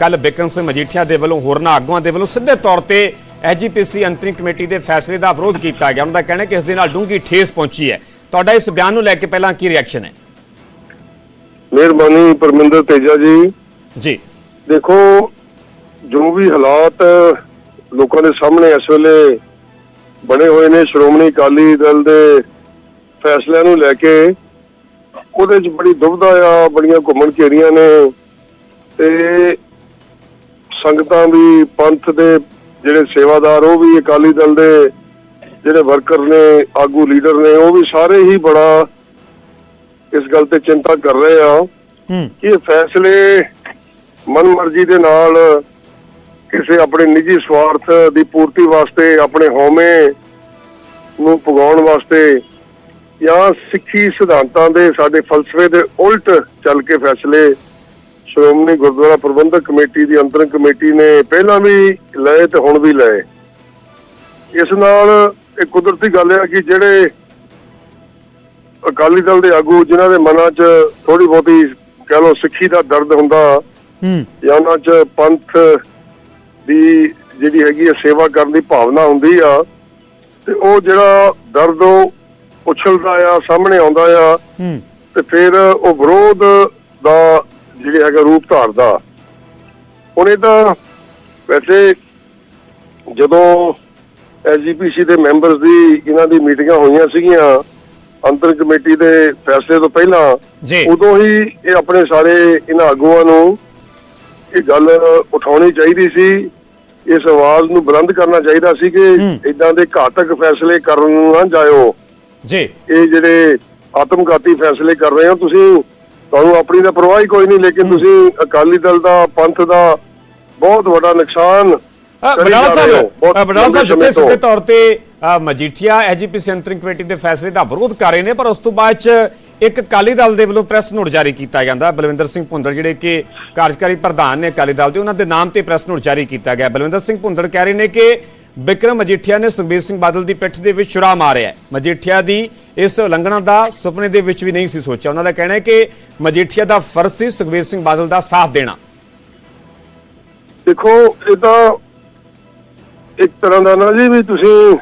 ਕੱਲ ਬਿਕਰਮ ਸਿੰਘ ਮਜੀਠੀਆ ਦੇ ਵੱਲੋਂ ਹੋਰਨਾਂ ਆਗੂਆਂ ਦੇ ਵੱਲੋਂ ਸਿੱਧੇ ਤੌਰ ਤੇ ਐਜੀਪੀਸੀ ਅੰਤਰਿਮ ਕਮੇਟੀ ਦੇ ਫੈਸਲੇ ਦਾ ਵਿਰੋਧ ਕੀਤਾ ਗਿਆ। ਉਹਨਾਂ ਦਾ ਕਹਿਣਾ ਕਿ ਇਸ ਦੇ ਨਾਲ ਡੂੰਘੀ ਠੇਸ ਪਹੁੰਚੀ ਹੈ। ਤੁਹਾਡਾ ਇਸ ਬਿਆਨ ਨੂੰ ਲੈ ਕੇ ਪਹਿਲਾਂ ਕੀ ਰਿਐਕਸ਼ਨ ਹੈ? ਮਿਹਰਬਾਨੀ ਪਰਮਿੰਦਰ ਤੇਜਾ ਜੀ। ਜੀ। ਦੇਖੋ ਜੋ ਵੀ ਹਾਲਾਤ ਲੋਕਾਂ ਦੇ ਸਾਹਮਣੇ ਇਸ ਵੇਲੇ ਬਣੇ ਹੋਏ ਨੇ ਸ਼੍ਰੋਮਣੀ ਅਕਾਲੀ ਦਲ ਦੇ ਫੈਸਲਿਆਂ ਨੂੰ ਲੈ ਕੇ ਉਹਦੇ 'ਚ ਬੜੀ ਦੁਬਦਾ ਆ ਬੜੀਆਂ ਘੁੰਮਣ ਘੇਰੀਆਂ ਨੇ ਤੇ ਸੰਗਤਾਂ ਵੀ ਪੰਥ ਦੇ ਜਿਹੜੇ ਸੇਵਾਦਾਰ ਉਹ ਵੀ ਅਕਾਲੀ ਦਲ ਦੇ ਜਿਹੜੇ ਵਰਕਰ ਨੇ ਆਗੂ ਲੀਡਰ ਨੇ ਉਹ ਵੀ ਸਾਰੇ ਹੀ ਬੜਾ ਇਸ ਗੱਲ ਤੇ ਚਿੰਤਾ ਕਰ ਰਹੇ ਆ ਕਿ ਇਹ ਫੈਸਲੇ ਮਨਮਰਜ਼ੀ ਦੇ ਨਾਲ ਕਿਸੇ ਆਪਣੇ ਨਿੱਜੀ ਸਵਾਰਥ ਦੀ ਪੂਰਤੀ ਵਾਸਤੇ ਆਪਣੇ ਹਉਮੈ ਨੂੰ ਪੁਗਾਉਣ ਵਾਸਤੇ ਜਾਂ ਸਿੱਖੀ ਸਿਧਾਂਤਾਂ ਦੇ ਸਾਡੇ ਫਲਸਫੇ ਦੇ ਉਲਟ ਚੱਲ ਕੇ ਫੈਸਲੇ ਸ਼੍ਰੋਮਣੀ ਗੁਰਦੁਆਰਾ ਪ੍ਰਬੰਧਕ ਕਮੇਟੀ ਦੀ ਅੰਤਰਿਮ ਕਮੇਟੀ ਨੇ ਪਹਿਲਾਂ ਵੀ ਲਏ ਤੇ ਹੁਣ ਵੀ ਲਏ। ਇਸ ਨਾਲ ਇਹ ਕੁਦਰਤੀ ਗੱਲ ਹੈ ਕਿ ਜਿਹੜੇ ਅਕਾਲੀ ਦਲ ਦੇ ਆਗੂ ਜਿਨ੍ਹਾਂ ਦੇ ਮਨਾਂ 'ਚ ਥੋੜੀ ਬਹੁਤੀ ਕਹ ਲਓ ਸਿੱਖੀ ਦਾ ਦਰਦ ਹੁੰਦਾ ਹੂੰ। ਜਾਂ ਉਹਨਾਂ 'ਚ ਪੰਥ ਦੀ ਜਿਹੜੀ ਹੈਗੀ ਹੈ ਸੇਵਾ ਕਰਨ ਦੀ ਭਾਵਨਾ ਹੁੰਦੀ ਆ ਤੇ ਉਹ ਜਿਹੜਾ ਦਰਦ ਉਹ ਉਛਲਦਾ ਆ ਸਾਹਮਣੇ ਆਉਂਦਾ ਆ ਤੇ ਫਿਰ ਉਹ ਵਿਰੋਧ ਦਾ ਜਿਹੜੇ ਹੈਗਾ ਰੂਪ ਧਾਰਦਾ ਹੁਣ ਇਹ ਤਾਂ ਵੈਸੇ ਜਦੋਂ ਐਸਜੀਪੀਸੀ ਦੇ ਮੈਂਬਰਸ ਦੀ ਇਹਨਾਂ ਦੀ ਮੀਟਿੰਗਾਂ ਹੋਈਆਂ ਸੀਗੀਆਂ ਅੰਤਰ ਕਮੇਟੀ ਦੇ ਫੈਸਲੇ ਤੋਂ ਪਹਿਲਾਂ ਉਦੋਂ ਹੀ ਇਹ ਆਪਣੇ ਸਾਰੇ ਇਹਨਾਂ ਆਗੂਆਂ ਨੂੰ ਇਹ ਗੱਲ ਉਠਾਉਣੀ ਚਾਹੀਦੀ ਸੀ ਇਸ ਆਵਾਜ਼ ਨੂੰ ਬੁਲੰਦ ਕਰਨਾ ਚਾਹੀਦਾ ਸੀ ਕਿ। ਇਦਾਂ ਦੇ ਘਾਤਕ ਫੈਸਲੇ ਕਰਨ ਨੂੰ ਨਾ ਜਾਇਓ। ਜੀ। ਇਹ ਜਿਹੜੇ ਆਤਮਘਾਤੀ ਫੈਸਲੇ ਕਰ ਰਹੇ ਹੋ ਤੁਸੀਂ ਤੁਹਾਨੂੰ ਆਪਣੀ ਤਾਂ ਪਰਵਾਹ ਹੀ ਕੋਈ ਨਹੀਂ ਲੇਕਿਨ ਤੁਸੀਂ ਅਕਾਲੀ ਦਲ ਦਾ ਪੰਥ ਦਾ ਬਹੁਤ ਵੱਡਾ ਨੁਕਸਾਨ ਬਡਾਲਾ ਸਾਹਿਬ ਬਡਾਲਾ ਸਾਹਿਬ ਜਿੱਥੇ ਸਿੱਧੇ। ਤੌਰ ਤੇ ਮਜੀਠੀਆ ਐਜੀਪੀਸੀ ਅੰਤਰਿਮ ਕਮੇਟੀ ਦੇ ਫੈਸਲੇ ਦਾ ਵਿਰੋਧ ਕਰ ਰਹੇ ਨੇ ਪਰ ਉਸ ਤੋਂ ਬਾਅਦ ਚ ਇੱਕ ਅਕਾਲੀ ਦਲ ਦੇ ਵੱਲੋਂ ਪ੍ਰੈਸ ਨੋਟ ਜਾਰੀ ਕੀਤਾ ਜਾਂਦਾ। ਬਲਵਿੰਦਰ ਸਿੰਘ ਭੁੰਦੜ ਜਿਹੜੇ ਕਿ ਕਾਰਜਕਾਰੀ ਪ੍ਰਧਾਨ ਨੇ ਅਕਾਲੀ ਦਲ ਦੇ ਉਹਨਾਂ ਦੇ ਨਾਮ ਤੇ ਪ੍ਰੈਸ ਨੋਟ ਜਾਰੀ ਕੀਤਾ ਗਿਆ। ਬਲਵਿੰਦਰ ਸਿੰਘ ਭੁੰਦੜ ਕਹਿ ਰਹੇ ਨੇ ਕਿ ਬਿਕਰਮ ਮਜੀਠੀਆ ਨੇ ਸੁਖਬੀਰ ਸਿੰਘ ਬਾਦਲ ਦੀ ਪਿੱਠ ਦੇ ਵਿੱਚ ਛੁਰਾ ਮਾਰਿਆ ਮਜੀਠੀਆ ਦੀ ਇਸ ਉਲੰਘਣਾ ਦਾ ਸੁਪਨੇ ਦੇ ਵਿੱਚ ਵੀ ਨਹੀਂ ਸੀ ਸੋਚਿਆ। ਉਹਨਾਂ ਦਾ ਕਹਿਣਾ ਹੈ ਕਿ ਮਜੀਠੀਆ ਦਾ ਫਰਜ਼ ਸੀ ਸੁਖਬੀਰ ਸਿੰਘ ਬਾਦਲ ਦਾ ਸਾਥ ਦੇਣਾ। ਦੇਖੋ, ਇਹ ਤਾਂ ਇੱਕ ਤਰ੍ਹਾਂ ਦਾ ਨਾ ਜੀ ਵੀ ਤੁਸੀਂ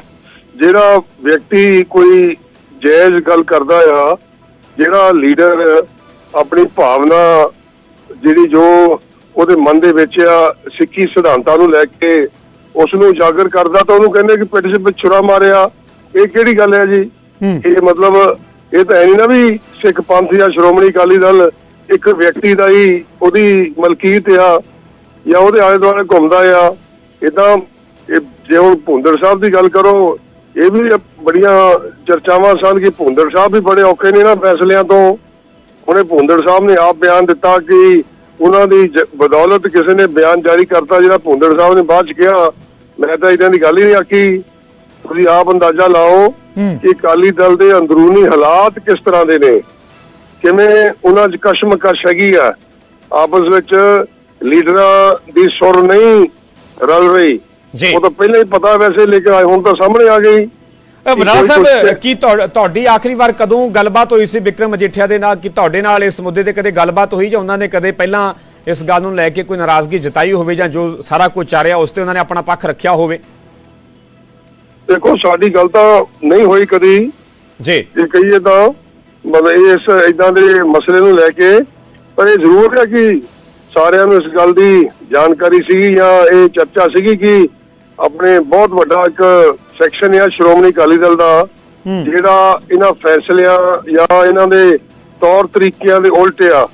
ਜਿਹੜਾ ਵਿਅਕਤੀ ਕੋਈ ਜਾਇਜ਼ ਗੱਲ ਕਰਦਾ ਆ, ਜਿਹੜਾ ਲੀਡਰ ਆਪਣੀ ਭਾਵਨਾ ਜਿਹੜੀ ਜੋ ਉਹਦੇ ਮਨ ਦੇ ਵਿੱਚ ਆ, ਸਿੱਖੀ ਸਿਧਾਂਤਾਂ ਨੂੰ ਲੈ ਕੇ ਉਸ ਨੂੰ ਉਜਾਗਰ ਕਰਦਾ ਤਾਂ ਉਹਨੂੰ ਕਹਿੰਦੇ ਕਿ ਪਿੱਠ 'ਚ ਛੁਰਾ ਮਾਰਿਆ। ਇਹ ਕਿਹੜੀ ਗੱਲ ਹੈ ਜੀ। ਇਹ ਮਤਲਬ ਇਹ ਤਾਂ ਹੈ ਨਹੀਂ ਨਾ ਵੀ ਸਿੱਖ ਪੰਥ ਜਾਂ ਸ਼੍ਰੋਮਣੀ ਅਕਾਲੀ ਦਲ ਇੱਕ ਵਿਅਕਤੀ ਦਾ ਹੀ ਉਹਦੀ ਮਲਕੀਅਤ ਆ ਜਾਂ ਉਹਦੇ ਆਲੇ ਦੁਆਲੇ ਘੁੰਮਦਾ ਆ। ਇਦਾਂ ਇਹ ਜੇ ਹੁਣ ਭੁੰਦਰ ਸਾਹਿਬ ਦੀ ਗੱਲ ਕਰੋ ਇਹ ਵੀ ਬੜੀਆਂ ਚਰਚਾਵਾਂ ਸਨ ਕਿ ਭੁੰਦਰ ਸਾਹਿਬ ਵੀ ਬੜੇ ਔਖੇ ਨੇ ਨਾ ਫੈਸਲਿਆਂ ਤੋਂ। ਉਹਨੇ ਭੁੰਦਰ ਸਾਹਿਬ ਨੇ ਆਪ ਬਿਆਨ ਦਿੱਤਾ ਕਿ ਉਹਨਾਂ ਦੀ ਬਦੌਲਤ ਕਿਸੇ ਨੇ ਬਿਆਨ ਜਾਰੀ ਕਰਤਾ ਜਿਹੜਾ ਭੁੰਦਰ ਸਾਹਿਬ ਨੇ ਬਾਅਦ ਚ ਕਿਹਾ। ਮੈਂ ਤਾਂ ਇਹਨਾਂ ਦੀ ਗੱਲ ਹੀ ਨਹੀਂ ਆਖੀ। ਤੁਸੀਂ ਆਪ ਅੰਦਾਜ਼ਾ ਲਾਓ। ਕਿ ਅਕਾਲੀ ਦਲ ਦੇ ਅੰਦਰੂਨੀ ਹਾਲਾਤ ਕਿਸ ਤਰ੍ਹਾਂ ਦੇ ਨੇ। ਕਿਵੇਂ ਉਹਨਾਂ 'ਚ ਕਸ਼ਮਕਸ਼ ਹੈਗੀ ਆ। ਆਪਸ ਵਿੱਚ ਲੀਡਰਾਂ ਦੀ ਸੁਰ ਨਹੀਂ ਰਲ ਰਹੀ। ਉਹ ਤਾਂ ਪਹਿਲਾਂ ਹੀ ਪਤਾ ਵੈਸੇ ਲੇਕਿਨ ਹੁਣ ਤਾਂ ਸਾਹਮਣੇ ਆ ਗਈ। ਕੋਈ ਸਾਹਿਬ ਕੀ ਤੁਹਾ- ਤੁਹਾਡੀ ਆਖਰੀ ਵਾਰ ਕਦੋਂ ਗੱਲਬਾਤ ਹੋਈ ਸੀ ਵਿਕਰਮ ਮਜੀਠੀਆ ਦੇ ਨਾਲ? ਕਿ ਤੁਹਾਡੇ ਨਾਲ ਇਸ ਮੁੱਦੇ ਤੇ ਕਦੇ ਗੱਲਬਾਤ ਹੋਈ ਜਾਂ ਉਹਨਾਂ ਨੇ ਕਦੇ ਪਹਿਲਾਂ ਇਸ ਗੱਲ ਨੂੰ ਲੈ ਕੇ ਕੋਈ ਨਾਰਾਜ਼ਗੀ ਜਤਾਈ ਹੋਵੇ ਜਾਂ ਜੋ ਸਾਰਾ ਕੁਝ ਚੱਲ ਰਿਹਾ ਉਸ ਤੇ ਉਹਨਾਂ ਨੇ ਆਪਣਾ ਪੱਖ ਰੱਖਿਆ ਹੋਵੇ ਦੇਖੋ ਸਾਡੀ ਗੱਲ ਤਾਂ ਨਹੀਂ ਹੋਈ ਕਦੀ ਜੀ ਜੇ ਕਹੀਏ ਤਾਂ ਮਤਲਬ ਇਸ ਇਦਾਂ ਦੇ ਮਸਲੇ ਨੂੰ ਲੈ ਕੇ ਪਰ ਇਹ ਜ਼ਰੂਰ ਹੈ ਕਿ ਸਾਰਿਆਂ ਨੂੰ ਇਸ ਗੱਲ ਦੀ ਜਾਣਕਾਰੀ ਸੀ ਜਾਂ ਇਹ ਚਰਚਾ ਸੀਗੀ ਕਿ ਆਪਣੇ ਬਹੁਤ ਵੱਡਾ ਇੱਕ ਸੈਕਸ਼ਨ ਹੈ ਸ਼੍ਰੋਮਣੀ ਅਕਾਲੀ ਦਲ ਦਾ। ਜਿਹੜਾ ਇਹਨਾਂ ਫੈਸਲਿਆਂ ਜਾਂ ਇਹਨਾਂ ਦੇ ਤੌਰ ਤਰੀਕਿਆਂ ਦੇ ਉਲਟ ਆ।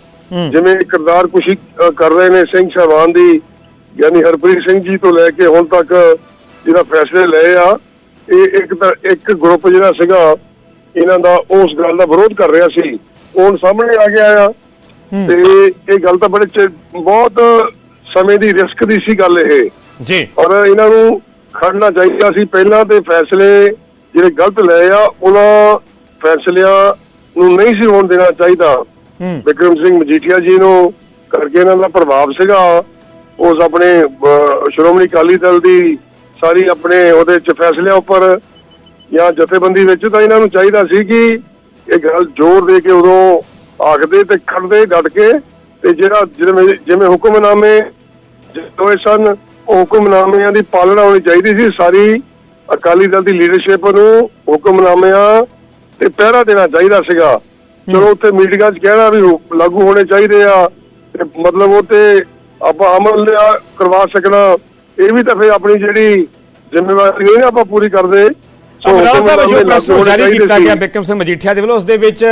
ਜਿਵੇਂ ਕਿਰਦਾਰ ਕੁਸ਼ੀ ਕਰ ਰਹੇ ਨੇ ਸਿੰਘ ਸਾਹਿਬਾਨ ਦੀ ਯਾਨੀ ਹਰਪ੍ਰੀਤ ਸਿੰਘ ਜੀ ਤੋਂ ਲੈ ਕੇ ਹੁਣ ਤੱਕ ਜਿਹੜਾ ਫੈਸਲੇ ਲਏ ਆ ਇਹ ਇੱਕ ਤਾਂ ਇੱਕ ਗਰੁੱਪ ਜਿਹੜਾ ਸੀਗਾ ਇਹਨਾਂ ਦਾ ਉਸ ਗੱਲ ਦਾ ਵਿਰੋਧ ਕਰ ਰਿਹਾ ਸੀ। ਹੁਣ ਸਾਹਮਣੇ ਆ ਗਿਆ ਆ। ਤੇ ਇਹ ਗੱਲ ਤਾਂ ਬੜੇ ਬਹੁਤ ਸਮੇਂ ਦੀ ਰਿਸਕ ਦੀ ਸੀ ਗੱਲ ਇਹ। ਜੀ। ਔਰ ਇਹਨਾਂ ਨੂੰ ਖੜਨਾ ਚਾਹੀਦਾ ਸੀ। ਪਹਿਲਾਂ ਤੇ ਫੈਸਲੇ ਜਿਹੜੇ ਗਲਤ ਲਏ ਆ ਉਹਨਾਂ ਫੈਸਲਿਆਂ ਨੂੰ ਨਹੀਂ ਸੀ ਹੋਣ ਦੇਣਾ ਚਾਹੀਦਾ। ਵਿਕਰਮ ਸਿੰਘ ਮਜੀਠੀਆ ਜੀ ਨੂੰ ਕਰਕੇ ਇਹਨਾਂ ਦਾ ਪ੍ਰਭਾਵ ਸੀਗਾ। ਉਸ ਆਪਣੇ ਸ਼੍ਰੋਮਣੀ ਅਕਾਲੀ ਦਲ ਦੀ ਸਾਰੀ ਆਪਣੇ ਉਹਦੇ ਚ ਫੈਸਲਿਆਂ ਉੱਪਰ ਜਾਂ ਜਥੇਬੰਦੀ ਵਿੱਚ ਤਾਂ ਇਹਨਾਂ ਨੂੰ ਚਾਹੀਦਾ ਸੀ ਕਿ ਇਹ ਗੱਲ ਜ਼ੋਰ ਦੇ ਕੇ ਉਦੋਂ ਆਖਦੇ ਤੇ ਖੜਦੇ, ਡਟ ਕੇ ਤੇ ਜਿਹੜਾ ਜਿਵੇਂ ਜਿਵੇਂ ਹੁਕਮਨਾਮੇ ਜਦੋਂ ਸਨ, ਉਹ ਹੁਕਮਨਾਮਿਆਂ ਦੀ ਪਾਲਣਾ ਹੋਣੀ ਚਾਹੀਦੀ ਸੀ। ਸਾਰੀ ਅਕਾਲੀ ਦਲ ਦੀ ਲੀਡਰਸ਼ਿਪ ਨੂੰ ਹੁਕਮਨਾਮਿਆਂ ਤੇ ਪਹਿਰਾ ਦੇਣਾ ਚਾਹੀਦਾ ਸੀਗਾ। ਚਲੋ ਉੱਥੇ ਮੀਟਿੰਗਾਂ 'ਚ ਕਹਿਣਾ ਵੀ ਲਾਗੂ ਹੋਣੇ ਚਾਹੀਦੇ ਆ ਤੇ ਮਤਲਬ ਉਹ ਤੇ ਆਪਾਂ ਅਮਲ ਲਿਆ ਕਰਵਾ ਸਕਣਾ। ਇਹ ਵੀ ਤਾਂ ਫਿਰ ਆਪਣੀ ਜਿਹੜੀ ਜ਼ਿੰਮੇਵਾਰੀ ਨਹੀਂ ਨਾ ਆਪਾਂ ਪੂਰੀ ਕਰਦੇ। ਸੋ ਅਮਰਾਲਾ ਸਾਹਿਬ ਜੋ ਪ੍ਰੈਸ ਨੂੰ ਜਾਰੀ ਕੀਤਾ। ਗਿਆ ਬਿਕਰਮ ਸਿੰਘ ਮਜੀਠੀਆ ਦੇ ਵੱਲੋਂ ਉਸ ਦੇ ਵਿੱਚ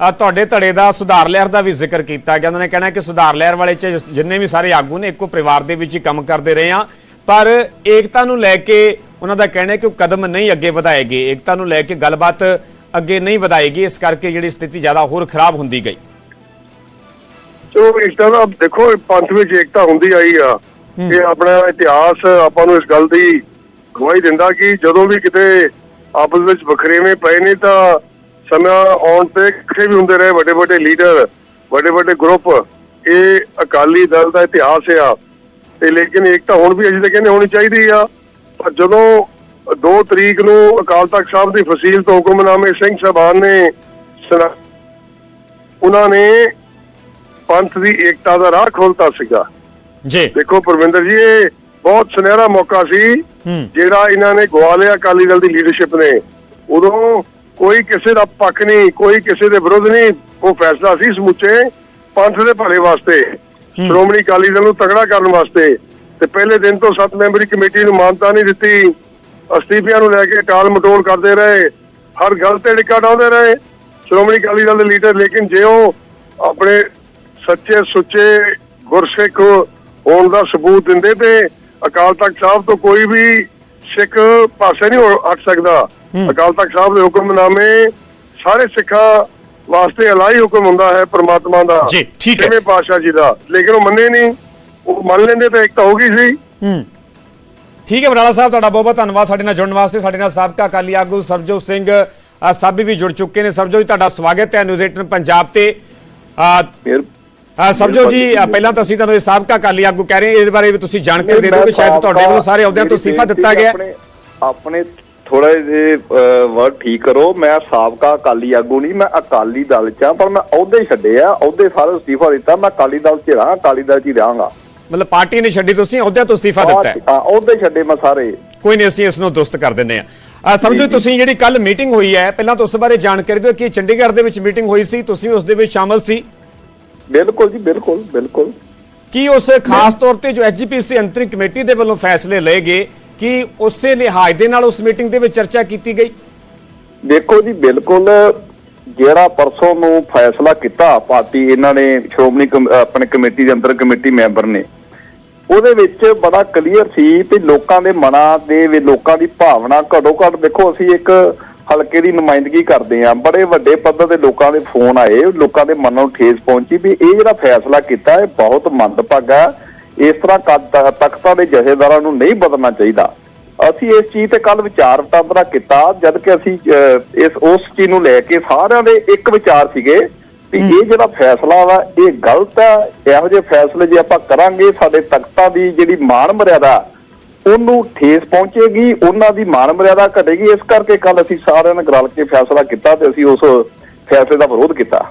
ਅ, ਤੁਹਾਡੇ ਧੜੇ ਦਾ ਸੁਧਾਰ ਲਹਿਰ ਦਾ ਵੀ ਜ਼ਿਕਰ ਕੀਤਾ ਗਿਆ। ਉਹਨਾਂ ਨੇ ਕਹਿਣਾ ਕਿ ਸੁਧਾਰ ਲਹਿਰ ਵਾਲੇ ਚ ਜਿੰਨੇ ਵੀ ਸਾਰੇ ਆਗੂ ਨੇ ਇੱਕੋ ਪਰਿਵਾਰ ਦੇ ਵਿੱਚ ਹੀ ਕੰਮ ਕਰਦੇ ਰਹੇ ਆ। ਪਰ ਏਕਤਾ ਨੂੰ ਲੈ ਕੇ ਉਹਨਾਂ ਦਾ ਕਹਿਣਾ ਹੈ ਕਿ ਉਹ ਕਦਮ ਨਹੀਂ ਅੱਗੇ ਵਧਾਏਗੇ ਏਕਤਾ ਨੂੰ ਲੈ ਕੇ ਗੱਲਬਾਤ ਅੱਗੇ ਨਹੀਂ ਵਧਾਏਗੀ ਇਸ ਕਰਕੇ ਜਿਹੜੀ ਸਥਿਤੀ ਜ਼ਿਆਦਾ ਹੋਰ ਖਰਾਬ ਹੁੰਦੀ ਗਈ। ਸੋ ਏਕਤਾ ਦਾ ਦੇਖੋ ਪੰਥ ਵਿੱਚ ਏਕਤਾ ਹੁੰਦੀ ਆਈ ਆ। ਇਹ ਆਪਣਾ ਇਤਿਹਾਸ ਆਪਾਂ ਨੂੰ ਇਸ ਗੱਲ ਦੀ ਗਵਾਹੀ ਦਿੰਦਾ ਕਿ ਜਦੋਂ ਵੀ ਕਿਤੇ ਆਪਸ ਵਿੱਚ ਵਖਰੇਵੇਂ ਪਏ ਨੇ ਤਾਂ ਸਮਾਂ ਆਉਣ ਤੇ ਇਕੱਠੇ ਵੀ ਹੁੰਦੇ ਰਹੇ ਵੱਡੇ ਵੱਡੇ ਲੀਡਰ ਵੱਡੇ ਵੱਡੇ ਗਰੁੱਪ। ਇਹ ਅਕਾਲੀ ਦਲ ਦਾ ਇਤਿਹਾਸ ਆ। ਤੇ ਲੇਕਿਨ ਏਕਤਾ ਹੁਣ ਵੀ ਅਸੀਂ ਤਾਂ ਕਹਿੰਦੇ ਹੋਣੀ ਚਾਹੀਦੀ ਆ। ਪਰ ਜਦੋਂ 2 ਤਰੀਕ ਨੂੰ ਅਕਾਲ ਤਖਤ ਸਾਹਿਬ ਦੀ ਫਸੀਲ ਤੋਂ ਹੁਕਮਨਾਮੇ ਸਿੰਘ ਸਾਹਿਬਾਨ ਨੇ ਉਹਨਾਂ ਨੇ ਪੰਥ ਦੀ ਏਕਤਾ ਦਾ ਰਾਹ ਖੋਲਤਾ ਸੀਗਾ। ਜੀ। ਦੇਖੋ ਪਰਵਿੰਦਰ ਜੀ ਇਹ ਬਹੁਤ ਸੁਨਹਿਰਾ ਮੌਕਾ ਸੀ। ਜਿਹੜਾ ਇਹਨਾਂ ਨੇ ਗਵਾ ਲਿਆ ਅਕਾਲੀ ਦਲ ਦੀ ਲੀਡਰਸ਼ਿਪ ਨੇ। ਉਦੋਂ ਕੋਈ ਕਿਸੇ ਦਾ ਪੱਖ ਨਹੀਂ ਕੋਈ ਕਿਸੇ ਦੇ ਵਿਰੁੱਧ ਨਹੀਂ। ਉਹ ਫੈਸਲਾ ਸੀ ਸਮੁੱਚੇ ਪੰਥ ਦੇ ਭਲੇ ਵਾਸਤੇ। ਸ਼੍ਰੋਮਣੀ ਅਕਾਲੀ ਦਲ ਨੂੰ ਤਗੜਾ ਕਰਨ ਵਾਸਤੇ। ਤੇ ਪਹਿਲੇ ਦਿਨ ਤੋਂ ਸੱਤ ਮੈਂਬਰੀ ਕਮੇਟੀ ਨੂੰ ਮਾਨਤਾ ਨਹੀਂ ਦਿੱਤੀ। ਅਸਤੀਫਿਆਂ ਨੂੰ ਲੈ ਕੇ ਟਾਲ ਮਟੋਲ ਕਰਦੇ ਰਹੇ ਹਰ ਗੱਲ ਤੇ ਡਿੱਕਾ ਡਾਉਂਦੇ ਰਹੇ। ਸ਼੍ਰੋਮਣੀ ਅਕਾਲੀ ਦਲ ਦੇ ਲੀਡਰ ਲੇਕਿਨ ਜੇ ਉਹ ਆਪਣੇ ਸੱਚੇ ਸੁੱਚੇ ਗੁਰਸਿੱਖ ਹੋਣ ਦਾ ਸਬੂਤ ਦਿੰਦੇ ਤੇ ਅਕਾਲ ਤਖਤ ਸਾਹਿਬ ਤੋਂ ਕੋਈ ਵੀ ਸਿੱਖ ਪਾਸੇ ਨਹੀਂ ਹੋ- ਹਟ ਸਕਦਾ। ਅਕਾਲ ਤਖਤ ਸਾਹਿਬ ਦੇ ਹੁਕਮਨਾਮੇ ਸਾਰੇ ਸਿੱਖਾਂ ਵਾਸਤੇ ਅਲਾਈ ਹੁਕਮ ਹੁੰਦਾ ਹੈ ਪ੍ਰਮਾਤਮਾ ਦਾ। ਜੀ, ਠੀਕ ਹੈ। ਛੇਵੇਂ ਪਾਤਸ਼ਾਹ ਜੀ ਦਾ। ਲੇਕਿਨ ਉਹ ਮੰਨੇ ਨਹੀਂ। ਉਹ ਮੰਨ ਲੈਂਦੇ ਤਾਂ ਇੱਕ ਤਾਂ ਹੋ ਗਈ ਸੀ। ਹੂੰ। ਠੀਕ ਹੈ ਬਰਾਲਾ ਸਾਹਿਬ ਤੁਹਾਡਾ ਬਹੁਤ ਬਹੁਤ ਧੰਨਵਾਦ ਸਾਡੇ ਨਾਲ ਜੁੜਨ ਵਾਸਤੇ। ਸਾਡੇ ਨਾਲ ਸਾਬਕਾ ਅਕਾਲੀ ਆਗੂ ਸਰਜੋਤ ਸਿੰਘ ਸਾਬੀ ਵੀ ਜੁੜ ਚੁੱਕੇ ਨੇ। ਸਰਜੋਤ ਜੀ ਤੁਹਾਡਾ ਸਵਾਗਤ ਹੈ ਨਿਊਜ਼ 18 ਪੰਜਾਬ ਤੇ। ਸਰਜੋਤ ਜੀ ਪਹਿਲਾਂ ਤਾਂ ਅਸੀਂ ਤੁਹਾਨੂੰ ਇਹ ਸਾਬਕਾ ਅਕਾਲੀ ਆਗੂ ਕਹਿ ਰਹੇ ਇਸ ਬਾਰੇ ਵੀ ਤੁਸੀਂ ਜਾਣਕਾਰੀ ਦੇ ਦਿਓ ਕਿ ਸ਼ਾਇਦ ਤੁਹਾਡੇ ਵੱਲੋਂ ਸਾਰੇ ਅਹੁਦਿਆਂ ਤੋਂ ਅਸਤੀਫਾ ਦਿੱਤਾ ਗਿਆ। ਆਪਣੇ ਥੋੜਾ ਜਿਹੇ ਵਰਡ ਠੀਕ ਕਰੋ। ਮੈਂ ਸਾਬਕਾ ਅਕਾਲੀ ਆਗੂ ਨਹੀਂ ਮੈਂ ਅਕਾਲੀ ਦਲ ਚ ਆ ਪਰ ਮੈਂ ਅਹੁਦੇ ਛੱਡੇ ਆ ਅਹੁਦੇ ਸਾਰੇ ਅਸਤੀਫਾ ਦਿੱਤਾ। ਮੈਂ ਅਕਾਲੀ ਦਲ ਚ ਰਹਾਂ ਅਕਾਲੀ ਦਲ ਚ ਹੀ ਰਹਾਂਗਾ। ਮਤਲਬ ਪਾਰਟੀ ਨੇ ਛੱਡੀ ਤੁਸੀਂ ਅਹੁਦਿਆਂ ਤੋਂ ਅਸਤੀਫਾ ਦਿੱਤਾ ਹੈ। ਹਾਂ, ਅਹੁਦੇ ਛੱਡੇ ਮੈਂ ਸਾਰੇ। ਕੋਈ ਨਹੀਂ ਅਸੀਂ ਇਸ ਨੂੰ ਦੁਰਸਤ ਕਰ ਦਿੰਦੇ ਆ ਸਮਝੋ ਤੁਸੀਂ ਜਿਹੜੀ ਕੱਲ ਮੀਟਿੰਗ ਹੋਈ ਹੈ ਪਹਿਲਾਂ ਤਾਂ ਉਸ ਬਾਰੇ ਜਾਣਕਾਰੀ ਦਿਓ ਕਿ ਚੰਡੀਗੜ੍ਹ ਦੇ ਵਿੱਚ ਮੀਟਿੰਗ ਹੋਈ ਸੀ ਤੁਸੀਂ ਉਸ ਦੇ ਵਿੱਚ ਸ਼ਾਮਲ ਸੀ। ਬਿਲਕੁਲ ਜੀ ਬਿਲਕੁਲ ਬਿਲਕੁਲ। ਕੀ ਉਸ ਖਾਸ ਤੌਰ ਤੇ ਜੋ ਐਸਜੀਪੀਸੀ ਅੰਤਰਿਮ ਕਮੇਟੀ ਦੇ ਵੱਲੋਂ ਫੈਸਲੇ ਲਏ ਗਏ ਕਿ ਉਸੇ ਲਿਹਾਜ਼ ਦੇ ਨਾਲ ਉਸ ਮੀਟਿੰਗ ਦੇ ਵਿੱਚ ਚਰਚਾ ਕੀਤੀ ਗਈ? ਦੇਖੋ ਜੀ ਬਿਲਕੁਲ ਜਿਹੜਾ ਪਰਸੋਂ ਨੂੰ ਫੈਸਲਾ ਕੀਤਾ ਪਾਰਟੀ ਇਹਨਾਂ ਨੇ ਸ਼੍ਰੋਮਣੀ ਆਪਣੇ ਕਮੇਟੀ ਦੇ ਅੰਦਰ ਕਮੇਟੀ ਮੈਂਬਰ ਨੇ ਉਹਦੇ ਵਿੱਚ ਬੜਾ ਕਲੀਅਰ ਸੀ ਕਿ ਲੋਕਾਂ ਦੇ ਮਨਾਂ ਦੇ ਵੀ ਲੋਕਾਂ ਦੀ ਭਾਵਨਾ ਘੱਟੋ ਘੱਟ ਦੇਖੋ ਅਸੀਂ ਇੱਕ ਹਲਕੇ ਦੀ ਨੁਮਾਇੰਦਗੀ ਕਰਦੇ ਆ ਬੜੇ ਵੱਡੇ ਪੱਧਰ ਦੇ ਲੋਕਾਂ ਦੇ ਫੋਨ ਆਏ ਲੋਕਾਂ ਦੇ ਮਨਾਂ ਨੂੰ ਠੇਸ ਪਹੁੰਚੀ ਵੀ ਇਹ ਜਿਹੜਾ ਫੈਸਲਾ ਕੀਤਾ ਇਹ ਬਹੁਤ ਮੰਦਭਾਗਾ ਇਸ ਤਰ੍ਹਾਂ ਕ- ਤਖਤਾਂ ਦੇ ਜਥੇਦਾਰਾਂ ਨੂੰ ਨਹੀਂ ਬਦਲਣਾ ਚਾਹੀਦਾ। ਅਸੀਂ ਇਸ ਚੀਜ਼ ਤੇ ਕੱਲ ਵਿਚਾਰ ਵਟਾਂਦਰਾ ਕੀਤਾ ਜਦ ਕਿ ਅਸੀਂ ਅਹ, ਇਸ ਉਸ ਚੀਜ਼ ਨੂੰ ਲੈ ਕੇ ਸਾਰਿਆਂ ਦੇ ਇੱਕ ਵਿਚਾਰ ਸੀਗੇ ਵੀ ਇਹ ਜਿਹੜਾ ਫੈਸਲਾ ਵਾ ਇਹ ਗਲਤ ਹੈ ਇਹੋ ਜਿਹੇ ਫੈਸਲੇ ਜੇ ਆਪਾਂ ਕਰਾਂਗੇ ਸਾਡੇ ਤਖਤਾਂ ਦੀ ਜਿਹੜੀ ਮਾਣ ਮਰਿਆਦਾ ਉਹਨੂੰ ਠੇਸ ਪਹੁੰਚੇਗੀ ਉਹਨਾਂ ਦੀ ਮਾਣ ਮਰਿਆਦਾ ਘਟੇਗੀ। ਇਸ ਕਰਕੇ ਕੱਲ ਅਸੀਂ ਸਾਰਿਆਂ ਨੇ ਰਲ ਕੇ ਫੈਸਲਾ ਕੀਤਾ ਤੇ ਅਸੀਂ ਉਸ ਫੈਸਲੇ ਦਾ ਵਿਰੋਧ ਕੀਤਾ।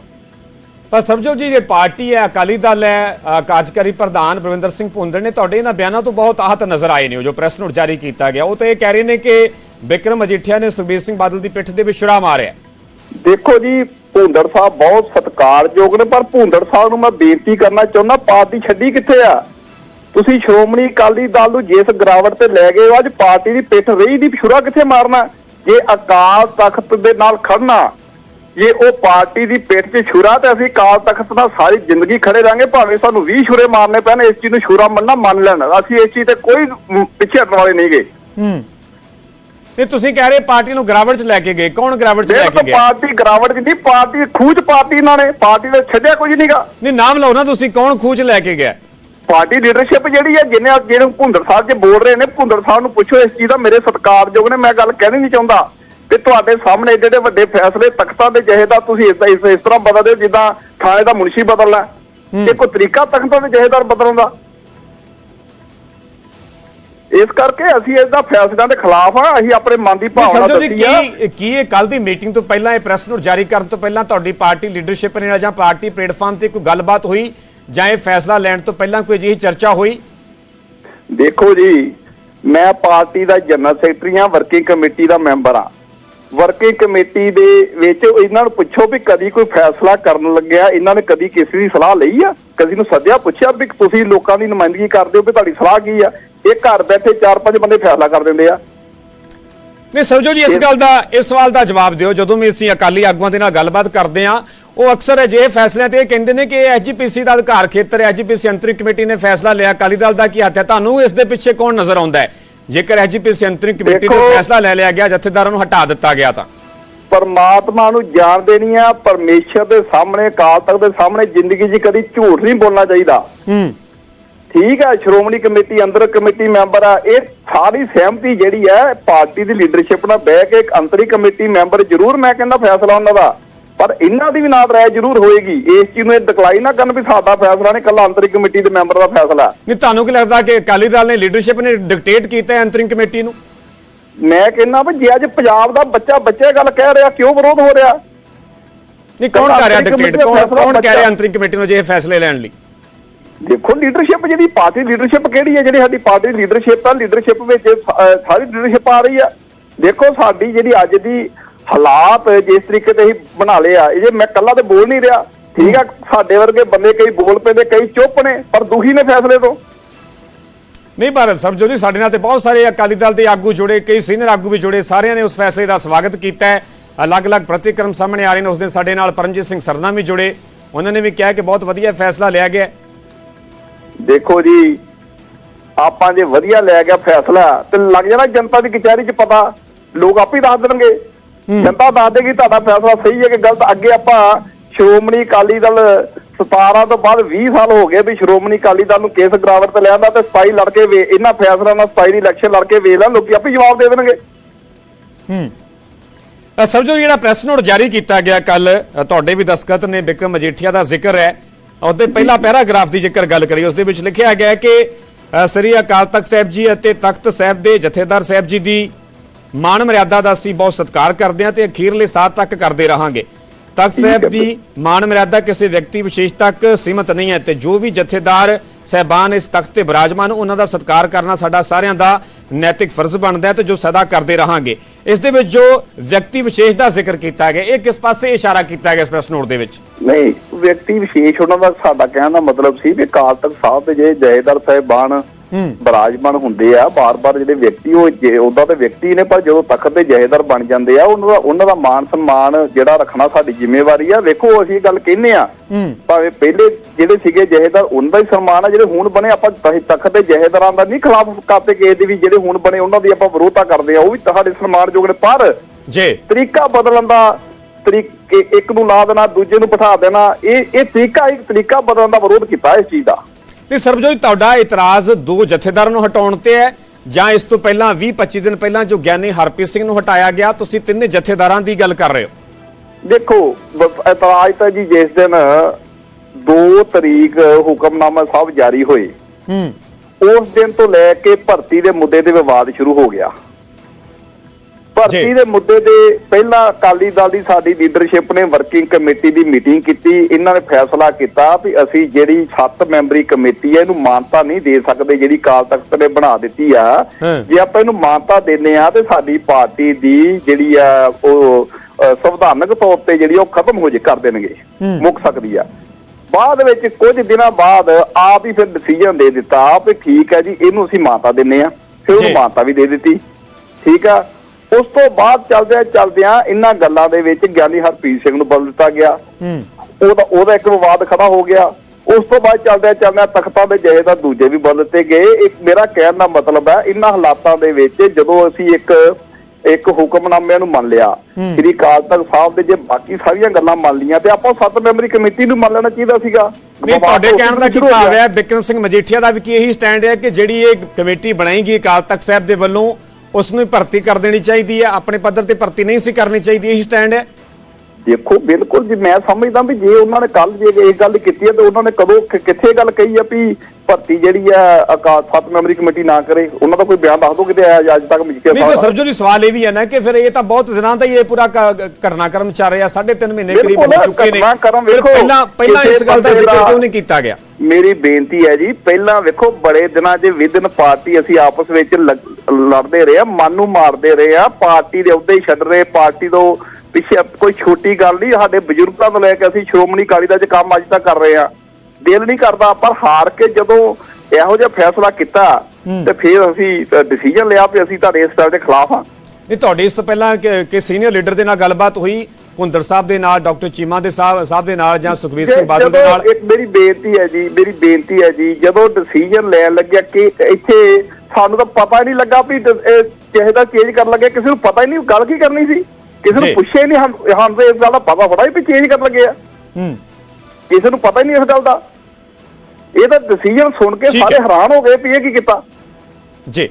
ਪਰ ਸਮਝੋ ਜੀ ਇਹ ਪਾਰਟੀ ਹੈ ਅਕਾਲੀ ਦਲ ਹੈ ਕਾਰਜਕਾਰੀ ਪ੍ਰਧਾਨ ਪ੍ਰਵਿੰਦਰ ਸਿੰਘ ਭੁੰਦੜ ਨੇ ਤੁਹਾਡੇ ਇਹਨਾਂ ਬਿਆਨਾਂ ਤੋਂ ਬਹੁਤ ਆਹਤ ਨਜ਼ਰ ਆਏ ਨੇ ਜੋ ਪ੍ਰੈਸ ਨੋਟ ਜਾਰੀ ਕੀਤਾ ਗਿਆ। ਉਹ ਤਾਂ ਇਹ ਕਹਿ ਰਹੇ ਨੇ ਕਿ ਵਿਕਰਮ ਮਜੀਠੀਆ ਨੇ ਸੁਖਬੀਰ ਸਿੰਘ ਬਾਦਲ ਦੀ ਪਿੱਠ ਦੇ ਵਿੱਚ ਛੁਰਾ ਮਾਰਿਆ। ਦੇਖੋ ਜੀ ਭੁੰਦੜ ਸਾਹਿਬ ਬਹੁਤ ਸਤਿਕਾਰਯੋਗ ਨੇ, ਪਰ ਭੁੰਦੜ ਸਾਹਿਬ ਨੂੰ ਮੈਂ ਬੇਨਤੀ ਕਰਨਾ ਚਾਹੁੰਦਾ, ਪਾਰਟੀ ਛੱਡੀ ਕਿੱਥੇ ਆ? ਤੁਸੀਂ ਸ਼੍ਰੋਮਣੀ ਅਕਾਲੀ ਦਲ ਨੂੰ ਜਿਸ ਗਰਾਵਟ ਤੇ ਲੈ ਗਏ ਹੋ, ਅੱਜ ਪਾਰਟੀ ਦੀ ਪਿੱਠ ਰਹੀ ਦੀ ਛੁਰਾ ਕਿੱਥੇ ਮਾਰਨਾ? ਜੇ ਅਕਾਲ ਤਖਤ ਦੇ ਨਾਲ ਖੜਨਾ, ਜੇ ਉਹ ਪਾਰਟੀ ਦੀ ਪਿੱਠ 'ਚ ਛੁਰਾ ਤੇ ਅਸੀਂ ਅਕਾਲ ਤਖਤ ਨਾਲ ਸਾਰੀ ਜ਼ਿੰਦਗੀ ਖੜੇ ਰਾਂਗੇ ਭਾਵੇਂ ਸਾਨੂੰ 20 ਛੁਰੇ ਮਾਰਨੇ ਪੈਣ, ਇਸ ਚੀਜ਼ ਨੂੰ ਛੁਰਾ ਮੰਨਣਾ, ਮੰਨ ਲੈਣ। ਅਸੀਂ ਇਸ ਚੀਜ਼ ਤੇ ਕੋਈ ਪਿੱਛੇ ਹਟਣ ਵਾਲੇ ਨਹੀਂ ਗਏ ਹੂੰ। ਤੇ ਤੁਸੀਂ ਕਹਿ ਰਹੇ ਪਾਰਟੀ ਨੂੰ ਗਰਾਵਟ 'ਚ ਲੈ ਕੇ ਗਏ। ਕੌਣ ਗਰਾਵਟ 'ਚ ਲੈ ਕੇ ਗਿਆ? ਪਾਰਟੀ ਗਰਾਵਟ 'ਚ ਨਹੀਂ ਪਾਰਟੀ ਖੂਜ ਪਾਰਟੀ ਇਹਨਾਂ ਨੇ। ਪਾਰਟੀ ਨੇ ਛੱਡਿਆ ਕੁਝ ਨਹੀਂਗਾ ਨਹੀਂ ਨਾਮ ਲਓ ਨਾ ਤੁਸੀਂ ਕੌਣ ਖੂਚ ਲੈ ਕੇ ਗਿਆ? ਪਾਰਟੀ ਲੀਡਰਸ਼ਿਪ ਜਿਹੜੀ ਹੈ ਜਿੰਨੇ ਜਿਹੜੇ ਭੁੰਦਰ ਸਾਹਿਬ ਜੇ ਬੋਲ ਰਹੇ ਨੇ ਭੁੰਦਰ ਸਾਹਿਬ ਨੂੰ ਪੁੱਛੋ ਇਸ ਚੀਜ਼ ਦਾ ਮੇਰੇ ਸਤਿਕਾਰਯੋਗ ਨੇ ਮੈਂ ਗੱਲ ਕਹਿਣੀ ਨਹੀਂ ਚਾਹੁੰਦਾ। ਤੇ ਤੁਹਾਡੇ ਸਾਹਮਣੇ ਏਡੇ ਵੱਡੇ ਫੈਸਲੇ ਤਖਤਾਂ ਦੇ ਜਹੇਦਾਰ ਤੁਸੀਂ ਇਦਾਂ ਇਸ ਇਸ ਤਰ੍ਹਾਂ ਬਦਲਦੇ ਹੋ ਜਿੱਦਾਂ ਥਾਣੇ ਦਾ ਮੁਨਸ਼ੀ ਬਦਲਣਾ। ਇਹ ਕੋਈ ਤਰੀਕਾ ਤਖਤਾਂ ਦੇ ਜਹੇਦਾਰ ਬਦਲਣ ਦਾ? ਇਸ ਕਰਕੇ ਅਸੀਂ ਇਸ ਦਾ ਫੈਸਲਿਆਂ ਦੇ ਖਿਲਾਫ ਆ ਅਸੀਂ ਆਪਣੇ ਮਨ ਦੀ ਭਾਵਨਾ ਦੱਸੀ ਆ। ਕੀ ਕੀ ਇਹ ਕੱਲ ਦੀ ਮੀਟਿੰਗ ਤੋਂ ਪਹਿਲਾਂ ਇਹ ਪ੍ਰੈਸ ਨੋਟ ਜਾਰੀ ਕਰਨ ਤੋਂ ਪਹਿਲਾਂ ਤੁਹਾਡੀ ਪਾਰਟੀ ਲੀਡਰਸ਼ਿਪ ਨੇ ਜਾਂ ਪਾਰਟੀ ਪਲੇਟਫਾਰਮ ਤੇ ਕੋਈ ਗੱਲਬਾਤ ਹੋਈ ਜਾਂ ਇਹ ਫੈਸਲਾ ਲੈਣ ਤੋਂ ਪਹਿਲਾਂ ਕੋਈ ਅਜਿਹੀ ਚਰਚਾ ਹੋਈ? ਦੇਖੋ ਜੀ ਮੈਂ ਪਾਰਟੀ ਦਾ ਜਨਰਲ ਸੈਕਟਰੀ ਹਾਂ ਵਰਕਿੰਗ ਕਮੇਟੀ ਦਾ ਮੈਂਬਰ ਹਾਂ। ਵਰਕਿੰਗ ਕਮੇਟੀ ਦੇ ਵਿੱਚ ਇਹਨਾਂ ਨੂੰ ਪੁੱਛੋ ਵੀ ਕਦੀ ਕੋਈ ਫੈਸਲਾ ਕਰਨ ਲੱਗਿਆ ਇਹਨਾਂ ਨੇ ਕਦੀ ਕਿਸੇ ਦੀ ਸਲਾਹ ਲਈ ਆ? ਕਦੀ ਨੂੰ ਸੱਦਿਆ ਪੁੱਛਿਆ ਵੀ ਤੁਸੀਂ ਲੋਕਾਂ ਦੀ ਨੁਮਾਇੰਦਗੀ ਕਰਦੇ ਹੋ ਵੀ ਤੁਹਾਡੀ ਸਲਾਹ ਕੀ ਆ? ਇਹ ਘਰ ਬੈਠੇ ਚਾਰ ਪੰਜ ਬੰਦੇ ਫੈਸਲਾ ਕਰ ਦਿੰਦੇ ਆ। ਨਹੀਂ ਸਮਝੋ ਜੀ ਇਸ ਗੱਲ ਦਾ ਇਸ ਸਵਾਲ ਦਾ ਜਵਾਬ ਦਿਓ। ਜਦੋਂ ਵੀ ਅਸੀਂ ਅਕਾਲੀ ਆਗੂਆਂ ਦੇ ਨਾਲ ਗੱਲਬਾਤ ਕਰਦੇ ਹਾਂ ਉਹ ਅਕਸਰ ਅਜਿਹੇ ਫੈਸਲਿਆਂ ਤੇ ਇਹ ਕਹਿੰਦੇ ਨੇ ਕਿ ਇਹ ਐਜੀਪੀਸੀ ਦਾ ਅਧਿਕਾਰ ਖੇਤਰ ਹੈ। ਐਜੀਪੀਸੀ ਅੰਤਰਿਮ ਕਮੇਟੀ ਨੇ ਫੈਸਲਾ ਲਿਆ। ਅਕਾਲੀ ਦਲ ਦਾ ਕੀ ਹੱਥ ਹੈ? ਤੁਹਾਨੂੰ ਇਸ ਦੇ ਪਿੱਛੇ ਕੌਣ ਨਜ਼ਰ ਆਉਂਦਾ ਹੈ? ਜੇਕਰ ਐਜੀਪੀਸੀ ਅੰਤਰਿਮ ਕਮੇਟੀ ਨੇ ਦੇਖੋ- ਫੈਸਲਾ ਲੈ ਲਿਆ ਗਿਆ ਜਥੇਦਾਰਾਂ ਨੂੰ ਹਟਾ ਦਿੱਤਾ ਗਿਆ ਤਾਂ। ਪਰਮਾਤਮਾ ਨੂੰ ਜਾਣ ਦੇਣੀ ਆ ਪਰਮੇਸ਼ਰ ਦੇ ਸਾਹਮਣੇ ਅਕਾਲ ਤਖਤ ਦੇ ਸਾਹਮਣੇ ਜ਼ਿੰਦਗੀ 'ਚ ਕਦੀ ਝੂਠ ਨਹੀਂ ਬੋਲਣਾ ਚਾਹੀਦਾ। ਹੂੰ। ਠੀਕ ਹੈ ਸ਼੍ਰੋਮਣੀ ਕਮੇਟੀ ਅੰਦਰ ਕਮੇਟੀ ਮੈਂਬਰ ਆ ਇਹ ਸਾਰੀ ਸਹਿਮਤੀ ਜਿਹੜੀ ਹੈ ਪਾਰਟੀ ਦੀ ਲੀਡਰਸ਼ਿਪ ਨਾਲ ਬਹਿ ਕੇ ਇੱਕ ਅੰਤਰੀ ਕਮੇਟੀ ਮੈਂਬਰ ਜ਼ਰੂਰ ਮੈਂ ਕਹਿੰਦਾ ਫੈਸਲਾ ਉਹਨਾਂ ਦਾ। ਪਰ ਇਹਨਾਂ ਦੀ ਵੀ ਨਾਲ ਰਾਏ ਜ਼ਰੂਰ ਹੋਏਗੀ। ਇਸ ਚੀਜ਼ ਨੂੰ ਇਹ ਡਿਕਲਾਈ ਨਾ ਕਰਨ ਵੀ ਸਾਡਾ ਫੈਸਲਾ ਨਹੀਂ ਕੱਲਾ ਅੰਤਰੀ ਕਮੇਟੀ ਦੇ ਮੈਂਬਰ ਦਾ ਫੈਸਲਾ। ਨਹੀਂ ਤੁਹਾਨੂੰ ਕੀ ਲੱਗਦਾ ਕਿ ਅਕਾਲੀ ਦਲ ਨੇ ਲੀਡਰਸ਼ਿਪ ਨੇ ਡਿਕਟੇਟ ਕੀਤਾ ਹੈ ਅੰਤਰਿਮ ਕਮੇਟੀ ਨੂੰ? ਮੈਂ ਕਹਿੰਦਾ ਵੀ ਜੇ ਅੱਜ ਪੰਜਾਬ ਦਾ ਬੱਚਾ ਬੱਚੇ ਗੱਲ ਕਹਿ ਰਿਹਾ ਕਿਉਂ ਵਿਰੋਧ ਹੋ ਰਿਹਾ? ਨਹੀਂ ਕੌਣ ਕਰ ਰਿਹਾ ਡਿਕਟੇਟ ਕੌਣ ਕੌਣ ਕਹਿ ਰਿਹਾ ਅੰਤਰਿਮ ਕਮੇਟੀ ਨੂੰ ਜੇ ਫੈਸਲੇ ਲੈਣ ਲਈ? ਦੇਖੋ ਲੀਡਰਸ਼ਿਪ ਜਿਹੜੀ ਪਾਰਟੀ ਲੀਡਰਸ਼ਿਪ ਕਿਹੜੀ ਹੈ? ਜਿਹੜੀ ਸਾਡੀ ਪਾਰਟੀ ਲੀਡਰਸ਼ਿਪ ਹੈ ਲੀਡਰਸ਼ਿਪ ਵਿੱਚ ਸਾਰੀ ਲੀਡਰਸ਼ਿਪ ਆ ਰਹੀ ਆ। ਦੇਖੋ ਸਾਡੀ ਜਿਹੜੀ ਅੱਜ ਦੀ ਹਾਲਾਤ ਜਿਸ ਤਰੀਕੇ ਤੇ ਅਸੀਂ ਬਣਾ ਲਏ ਆ, ਇਹ ਮੈਂ ਕੱਲਾ ਤੇ ਬੋਲ ਨਹੀਂ ਰਿਹਾ। ਠੀਕ ਆ, ਸਾਡੇ ਵਰਗੇ ਬੰਦੇ ਕਈ ਬੋਲ ਪੈਂਦੇ, ਕਈ ਚੁੱਪ ਨੇ, ਪਰ ਦੁਖੀ ਨੇ ਫੈਸਲੇ ਤੋਂ। ਨਹੀਂ ਭਾਰਤ ਸਾਹਿਬ ਜੀ, ਸਾਡੇ ਨਾਲ ਤੇ ਬਹੁਤ ਸਾਰੇ ਅਕਾਲੀ ਦਲ ਦੇ ਆਗੂ ਜੁੜੇ, ਕਈ ਸੀਨੀਅਰ ਆਗੂ ਵੀ ਜੁੜੇ, ਸਾਰਿਆਂ ਨੇ ਉਸ ਫੈਸਲੇ ਦਾ ਸਵਾਗਤ ਕੀਤਾ ਹੈ। ਅਲੱਗ-ਅਲੱਗ ਪ੍ਰਤੀਕਰਮ ਸਾਹਮਣੇ ਆ ਰਹੇ ਨੇ, ਉਸ ਦਿਨ ਸਾਡੇ ਨਾਲ ਪਰਮਜੀਤ ਸਿੰਘ ਸਰਨਾ ਵੀ ਜੁੜੇ। ਉਹਨਾਂ ਨੇ ਵੀ ਕਿਹਾ ਕਿ ਬਹੁਤ ਵਧੀਆ ਫੈਸਲਾ ਲਿਆ ਗਿਆ ਦੇਖੋ ਜੀ ਆਪਾਂ ਜੇ ਵਧੀਆ ਲੈ ਗਿਆ ਫੈਸਲਾ ਤੇ ਲੱਗ ਜਾਣਾ ਜਨਤਾ ਦੀ ਕਚਹਿਰੀ 'ਚ ਪਤਾ ਲੋਕ ਆਪੇ ਹੀ ਦੱਸ ਦੇਣਗੇ। ਜਨਤਾ ਦੱਸ ਦੇਗੀ ਤੁਹਾਡਾ ਫੈਸਲਾ ਸਹੀ ਹੈ ਕਿ ਗਲਤ। ਅੱਗੇ ਆਪਾਂ ਸ਼੍ਰੋਮਣੀ ਅਕਾਲੀ ਦਲ 17 ਤੋਂ ਬਾਅਦ 20 ਸਾਲ ਹੋ ਗਏ ਵੀ ਸ਼੍ਰੋਮਣੀ ਅਕਾਲੀ ਦਲ ਨੂੰ ਕੇਸ ਗਰਾਵਟ ਤੇ ਲਿਆਂਦਾ ਤੇ 27 ਲੜ ਕੇ ਵੇ ਇਹਨਾਂ ਫੈਸਲਿਆਂ ਨਾਲ 27 ਦੀ ਇਲੈਕਸ਼ਨ ਲੜ ਕੇ ਵੇਖ ਲੈਣ ਲੋਕੀ ਆਪੇ ਜਵਾਬ ਦੇ ਦੇਣਗੇ। ਅ, ਸਮਝੋ ਜਿਹੜਾ ਪ੍ਰੈਸ ਨੋਟ ਜਾਰੀ ਕੀਤਾ ਗਿਆ ਕੱਲ ਤੁਹਾਡੇ ਵੀ ਦਸਤਖਤ ਨੇ ਵਿਕਰਮ ਮਜੀਠੀਆ ਦਾ ਜ਼ਿਕਰ ਹੈ। ਉਹਦੇ ਪਹਿਲਾ ਪੈਰਾਗ੍ਰਾਫ ਦੀ ਜ਼ਿਕਰ ਗੱਲ ਕਰੀ ਉਸ ਦੇ ਵਿੱਚ ਲਿਖਿਆ ਗਿਆ ਹੈ ਕਿ ਸ੍ਰੀ ਅਕਾਲ ਤਖਤ ਸਾਹਿਬ ਜੀ ਅਤੇ ਤਖਤ ਸਾਹਿਬ ਦੇ ਜਥੇਦਾਰ ਸਾਹਿਬ ਜੀ ਦੀ ਮਾਣ ਮਰਿਆਦਾ ਦਾ ਅਸੀਂ ਬਹੁਤ ਸਤਿਕਾਰ ਕਰਦੇ ਹਾਂ ਤੇ ਅਖੀਰਲੇ ਸਾਹ ਤੱਕ ਕਰਦੇ ਰਹਾਂਗੇ। ਤਖਤ ਸਾਹਿਬ ਦੀ ਮਾਣ ਮਰਿਆਦਾ ਕਿਸੇ ਵਿਅਕਤੀ ਵਿਸ਼ੇਸ਼ ਤੱਕ ਸੀਮਤ ਨਹੀਂ ਹੈ ਤੇ ਜੋ ਵੀ ਜਥੇਦਾਰ ਸਹਿਬਾਨ ਇਸ ਤਖਤ ਤੇ ਬਿਰਾਜਮਾਨ ਉਹਨਾਂ ਦਾ ਸਤਿਕਾਰ ਕਰਨਾ ਸਾਡਾ ਸਾਰਿਆਂ ਦਾ ਨੈਤਿਕ ਫਰਜ਼ ਬਣਦਾ ਹੈ ਤੇ ਜੋ ਸਦਾ ਕਰਦੇ ਰਹਾਂਗੇ। ਇਸ ਦੇ ਵਿੱਚ ਜੋ ਵਿਅਕਤੀ ਵਿਸ਼ੇਸ਼ ਦਾ ਜ਼ਿਕਰ ਕੀਤਾ ਗਿਆ, ਇਹ ਕਿਸ ਪਾਸੇ ਇਸ਼ਾਰਾ ਕੀਤਾ ਗਿਆ ਇਸ ਪ੍ਰੈਸ ਨੋਟ ਦੇ ਵਿੱਚ? ਨਹੀਂ, ਵਿਅਕਤੀ ਵਿਸ਼ੇਸ਼ ਉਹਨਾਂ ਦਾ ਸਾਡਾ ਕਹਿਣ ਦਾ ਮਤਲਬ ਸੀ ਵੀ ਅਕਾਲ ਤਖਤ ਸਾਹਿਬ ਦੇ ਜਿਹੜੇ ਜਥੇਦਾਰ ਸਾਹਿਬਾਨ ਬਰਾਜਮਾਨ ਹੁੰਦੇ ਆ ਬਾਰ-ਬਾਰ ਜਿਹੜੇ ਵਿਅਕਤੀ ਉਹ ਜੇ ਉਹਦਾ ਤੇ ਵਿਅਕਤੀ ਨੇ ਪਰ ਜਦੋਂ ਤਖਤ ਦੇ ਜਥੇਦਾਰ ਬਣ ਜਾਂਦੇ ਆ ਉਹਨਾਂ ਦਾ ਉਹਨਾਂ ਦਾ ਮਾਨ ਸਨਮਾਨ ਜਿਹੜਾ ਰੱਖਣਾ ਸਾਡੀ ਜ਼ਿੰਮੇਵਾਰੀ ਆ। ਵੇਖੋ ਅਸੀਂ ਇਹ ਗੱਲ ਕਹਿੰਨੇ ਆ। ਭਾਵੇਂ ਪਹਿਲੇ ਜਿਹੜੇ ਸੀਗੇ ਜਥੇਦਾਰ ਉਹਨਾਂ ਦਾ ਹੀ ਸਨਮਾਨ ਆ ਜਿਹੜੇ ਹੁਣ ਬਣੇ ਆਪਾਂ ਤਖਤ ਦੇ ਜਥੇਦਾਰਾਂ ਦਾ ਨਹੀਂ ਖਿਲਾਫ ਕਰਦੇ ਕਿਸੇ ਦੇ ਵੀ ਜਿਹੜੇ ਹੁਣ ਬਣੇ ਉਹਨਾਂ ਦੀ ਆਪਾਂ ਵਿਰੋਧਤਾ ਕਰਦੇ ਆ ਉਹ ਵੀ ਤੁਹਾਡੇ ਸਨਮਾਨਯੋਗ ਨੇ। ਪਰ ਜੀ। ਤਰੀਕਾ ਬਦਲਣ ਦਾ ਤਰੀਕੇ ਇੱਕ ਨੂੰ ਲਾ ਦੇਣਾ ਦੂਜੇ ਨੂੰ ਬਿਠਾ ਦੇਣਾ ਇਹ ਇਹ ਤਰੀਕਾ ਇੱਕ ਤਰੀਕਾ ਬਦਲਣ ਦਾ ਵਿਰੋਧ ਕੀਤਾ ਇਸ ਚੀਜ਼ ਦਾ। ਤੇ ਸਰਬਜੋਤ ਤੁਹਾਡਾ ਇਤਰਾਜ਼ ਦੋ ਜਥੇਦਾਰਾਂ ਨੂੰ ਹਟਾਉਣ ਤੇ ਹੈ ਜਾਂ ਇਸ ਤੋਂ ਪਹਿਲਾਂ 20 25 ਦਿਨ ਪਹਿਲਾਂ ਜੋ ਗਿਆਨੀ ਹਰਪ੍ਰੀਤ ਸਿੰਘ ਨੂੰ ਹਟਾਇਆ ਗਿਆ ਤੁਸੀਂ ਤਿੰਨੇ ਜਥੇਦਾਰਾਂ ਦੀ ਗੱਲ ਕਰ ਰਹੇ ਹੋ? ਦੇਖੋ ਇਤਰਾਜ਼ ਤਾਂ ਜੀ ਜਿਸ ਦਿਨ 2 ਤਰੀਕ ਹੁਕਮਨਾਮਾ ਸਾਹਿਬ ਜਾਰੀ ਹੋਏ ਹੂੰ। ਉਸ ਦਿਨ ਤੋਂ ਲੈ ਕੇ ਭਰਤੀ ਦੇ ਮੁੱਦੇ ਤੇ ਵਿਵਾਦ ਸ਼ੁਰੂ ਹੋ ਗਿਆ। ਭਰਤੀ। ਦੇ ਮੁੱਦੇ ਤੇ ਪਹਿਲਾਂ ਅਕਾਲੀ ਦਲ ਦੀ ਸਾਡੀ ਲੀਡਰਸ਼ਿਪ ਨੇ ਵਰਕਿੰਗ ਕਮੇਟੀ ਦੀ ਮੀਟਿੰਗ ਕੀਤੀ। ਇਹਨਾਂ ਨੇ ਫੈਸਲਾ ਕੀਤਾ ਵੀ ਅਸੀਂ ਜਿਹੜੀ 7 ਮੈਂਬਰੀ ਕਮੇਟੀ ਹੈ ਇਹਨੂੰ ਮਾਨਤਾ ਨਹੀਂ ਦੇ ਸਕਦੇ ਜਿਹੜੀ ਅਕਾਲ ਤਖਤ ਨੇ ਬਣਾ ਦਿੱਤੀ ਆ। ਜੇ ਆਪਾਂ ਇਹਨੂੰ ਮਾਨਤਾ ਦਿੰਦੇ ਆ ਤੇ ਸਾਡੀ ਪਾਰਟੀ ਦੀ ਜਿਹੜੀ ਆ ਉਹ ਸੰਵਿਧਾਨਕ ਤੌਰ ਤੇ ਜਿਹੜੀ ਉਹ ਖਤਮ ਹੋ ਜੇ ਕਰ ਦੇਣਗੇ। ਮੁੱਕ ਸਕਦੀ ਆ। ਬਾਅਦ ਵਿੱਚ ਕੁਝ ਦਿਨਾਂ ਬਾਅਦ ਆਪ ਹੀ ਫਿਰ ਡਿਸੀਜਨ ਦੇ ਦਿੱਤਾ ਵੀ ਠੀਕ ਹੈ ਜੀ ਇਹਨੂੰ ਅਸੀਂ ਮਾਨਤਾ ਦਿੰਨੇ ਆ ਫਿਰ ਉਹਨੂੰ ਜੀ। ਮਾਨਤਾ ਵੀ ਦੇ ਦਿੱਤੀ। ਠੀਕ ਆ? ਉਸ ਤੋਂ ਬਾਅਦ ਚੱਲਦਿਆਂ ਚੱਲਦਿਆਂ ਇਹਨਾਂ ਗੱਲਾਂ ਦੇ ਵਿੱਚ ਗਿਆਨੀ ਹਰਪ੍ਰੀਤ ਸਿੰਘ ਨੂੰ ਬਦਲ ਦਿੱਤਾ ਗਿਆ। ਹੂੰ। ਉਹਦਾ ਉਹਦਾ ਇੱਕ ਵਿਵਾਦ ਖੜਾ ਹੋ ਗਿਆ। ਉਸ ਤੋਂ ਬਾਅਦ ਚੱਲਦਿਆਂ ਚੱਲਦਿਆਂ ਤਖਤਾਂ ਦੇ ਜਹੇ ਦਾ ਦੂਜੇ ਵੀ ਬਦਲ ਦਿੱਤੇ ਗਏ। ਇੱਕ ਮੇਰਾ ਕਹਿਣ ਦਾ ਮਤਲਬ ਹੈ ਇਹਨਾਂ ਹਾਲਾਤਾਂ ਦੇ ਵਿੱਚ ਜਦੋਂ ਅਸੀਂ ਇੱਕ ਇੱਕ ਹੁਕਮਨਾਮਿਆਂ ਨੂੰ ਮੰਨ ਲਿਆ ਸ੍ਰੀ ਅਕਾਲ ਤਖਤ ਸਾਹਿਬ ਦੇ ਜੇ ਬਾਕੀ ਸਾਰੀਆਂ ਗੱਲਾਂ ਮੰਨ ਲੀਆਂ ਤੇ ਆਪਾਂ ਸੱਤ ਮੈਂਬਰੀ ਕਮੇਟੀ ਨੂੰ ਮੰਨ ਲੈਣਾ ਚਾਹੀਦਾ ਸੀਗਾ। ਨਹੀਂ ਤੁਹਾਡੇ ਕਹਿਣ ਦਾ ਕੀ ਭਾਵ। ਹੈ ਬਿਕਰਮ ਸਿੰਘ ਮਜੀਠੀਆ ਦਾ ਵੀ ਕੀ ਇਹੀ ਸਟੈਂਡ ਹੈ ਕਿ ਜਿਹੜੀ ਇਹ ਕਮੇਟੀ ਬਣਾਏਗੀ ਅਕਾਲ ਤਖਤ ਸਾਹਿਬ ਦੇ ਵੱਲੋਂ ਉਸ ਨੂੰ ਭਰਤੀ ਕਰ ਦੇਣੀ ਚਾਹੀਦੀ ਹੈ, ਆਪਣੇ ਪੱਧਰ ਤੇ ਭਰਤੀ ਨਹੀਂ ਸੀ ਕਰਨੀ ਚਾਹੀਦੀ, ਇਹੀ ਸਟੈਂਡ ਹੈ। ਦੇਖੋ ਬਿਲਕੁਲ ਜੀ ਮੈਂ ਸਮਝਦਾ ਵੀ ਜੇ ਉਹਨਾਂ ਨੇ ਕੱਲ ਜੇ ਇਹ ਗੱਲ ਕੀਤੀ ਹੈ ਤੇ ਉਹਨਾਂ ਨੇ ਕਦੋਂ ਕਿੱਥੇ ਗੱਲ ਕਹੀ ਆ ਵੀ ਭਰਤੀ ਜਿਹੜੀ ਆ ਅਕਾ ਸੱਤ ਮੈਂਬਰੀ ਕਮੇਟੀ ਨਾ ਕਰੇ? ਉਹਨਾਂ ਦਾ ਕੋਈ ਬਿਆਨ ਦੱਸ ਦੋ ਕਿਤੇ ਆਇਆ ਅੱਜ ਤੱਕ ਮਜੀਠੀਆ ਨਹੀਂ ਸਰਜੋ ਜੀ ਸਵਾਲ ਇਹ ਵੀ ਹੈ ਨਾ ਕਿ ਫਿਰ ਇਹ ਤਾਂ ਬਹੁਤ ਦਿਨਾਂ ਦਾ ਹੀ ਇਹ ਪੂਰਾ ਕ- ਘਟਨਾਕ੍ਰਮ ਚੱਲ ਰਿਹਾ ਸਾਢੇ ਤਿੰਨ ਮਹੀਨੇ ਕਰੀਬ ਹੋ ਚੁੱਕੇ ਨੇ। ਪਹਿਲਾਂ ਪਹਿਲਾਂ ਇਸ ਗੱਲ ਦਾ ਜ਼ਿਕਰ ਦਾ- ਕਿਉਂ ਨਹੀਂ ਕੀਤਾ ਗਿਆ? ਮੇਰੀ ਬੇਨਤੀ ਹੈ ਜੀ ਪਹਿਲਾਂ ਵੇਖੋ ਬੜੇ ਦਿਨਾਂ 'ਚ ਵਿਦਨ ਪਾਰਟੀ ਅਸੀਂ ਆਪਸ ਵਿੱਚ ਲੜ- ਲੜਦੇ ਰਹੇ ਆ ਮਨ ਨੂੰ ਮਾਰਦੇ ਰਹੇ ਆ ਪਾਰਟੀ ਦੇ ਅਹੁਦੇ ਹੀ ਛੱਡ ਰਹੇ ਪਾਰਟੀ ਤੋਂ ਪਿੱਛੇ ਕੋਈ ਛੋਟੀ ਗੱਲ ਨਹੀਂ ਸਾਡੇ ਬਜ਼ੁਰਗਾਂ ਤੋਂ ਲੈ ਕੇ ਅਸੀਂ ਸ਼੍ਰੋਮਣੀ ਅਕਾਲੀ ਦਲ 'ਚ ਕੰਮ ਅੱਜ ਤੱਕ ਕਰ ਰਹੇ ਆ ਦਿਲ ਨਹੀਂ ਕਰਦਾ ਪਰ ਹਾਰ ਕੇ ਜਦੋਂ ਇਹੋ ਜਿਹਾ ਫੈਸਲਾ ਕੀਤਾ ਤੇ ਫਿਰ ਅਸੀਂ ਡਿਸੀਜਨ ਲਿਆ ਵੀ ਅਸੀਂ ਤੁਹਾਡੇ ਇਸ ਗੱਲ ਦੇ ਖਿਲਾਫ ਆ ਨਹੀਂ ਤੁਹਾਡੀ ਇਸ ਤੋਂ ਪਹਿਲਾਂ ਕਿ- ਸੀਨੀਅਰ ਲੀਡਰ ਦੇ ਨਾਲ ਗੱਲਬਾਤ ਹੋਈ ਭੁੰਦਰ ਸਾਹਿਬ ਦੇ ਨਾਲ ਡਾਕਟਰ ਚੀਮਾ ਦੇ ਸਾਹਿਬ ਸਾਹਿਬ ਦੇ ਨਾਲ ਜਾਂ ਸੁਖਬੀਰ ਸਿੰਘ ਬਾਦਲ ਦੇ ਨਾਲ? ਇੱਕ ਮੇਰੀ ਬੇਨਤੀ ਹੈ ਜੀ ਮੇਰੀ ਬੇਨਤੀ ਹੈ ਜੀ ਜਦੋਂ ਡਿਸੀਜਨ ਲੈਣ ਲੱਗਿਆ ਕਿ ਇੱਥੇ ਸਾਨੂੰ ਤਾਂ ਪਤਾ ਹੀ ਨਹੀਂ ਲੱਗਾ ਵੀ ਕਿਸੇ ਦਾ ਚੇਂਜ ਕਰਨ ਲੱਗੇ ਕਿਸੇ ਨੂੰ ਪਤਾ ਹੀ ਨਹੀਂ ਗੱਲ ਕੀ ਕਰਨੀ ਸੀ? ਕਿਸੇ। ਨੂੰ ਪੁੱਛਿਆ ਹੀ ਨਹੀਂ ਤੇ ਇਸ ਗੱਲ ਦਾ ਪਤਾ ਥੋੜਾ ਵੀ ਚੇਂਜ ਕਰਨ ਲੱਗੇ ਆ। ਹੂੰ। ਕਿਸੇ ਨੂੰ ਪਤਾ ਹੀ ਨਹੀਂ ਇਸ ਗੱਲ ਦਾ। ਇਹ ਤਾਂ ਡਿਸੀਜਨ ਸੁਣ ਕੇ ਸਾਰੇ ਹੈ। ਹੈਰਾਨ ਹੋ ਗਏ ਵੀ ਇਹ ਕੀ ਕੀਤਾ। ਜੀ।